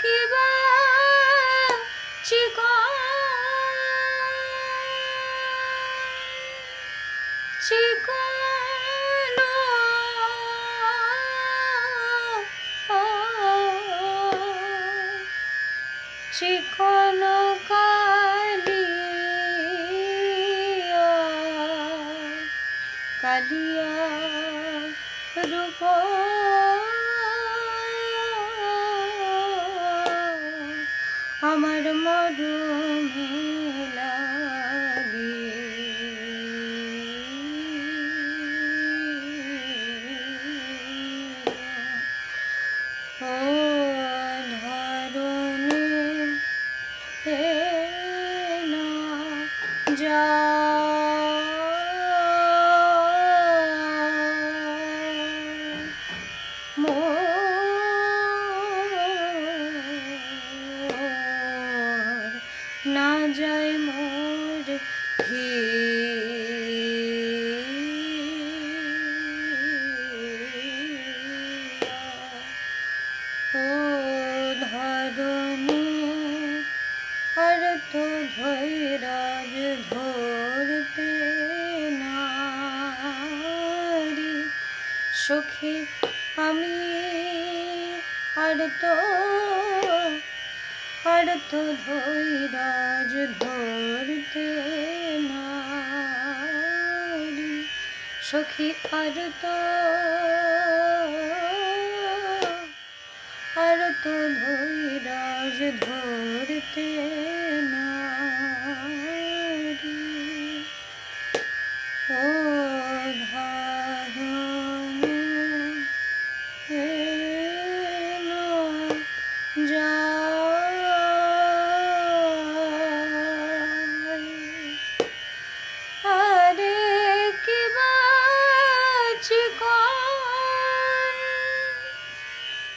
কি বা চিকন চিকন কালিয়া কালিয়া রূপ আমার মধু লাগে ও ধরণী না যা না যায় মোর হিয়া। ও ধরণী আর তো ধৈরাজ ধরতে নারি সখী আমি আর তো অর্থ ধৈরাজ ধরতে নারি সখী আর তো আর তো ধৈরাজ ধরতে নারি ও ধা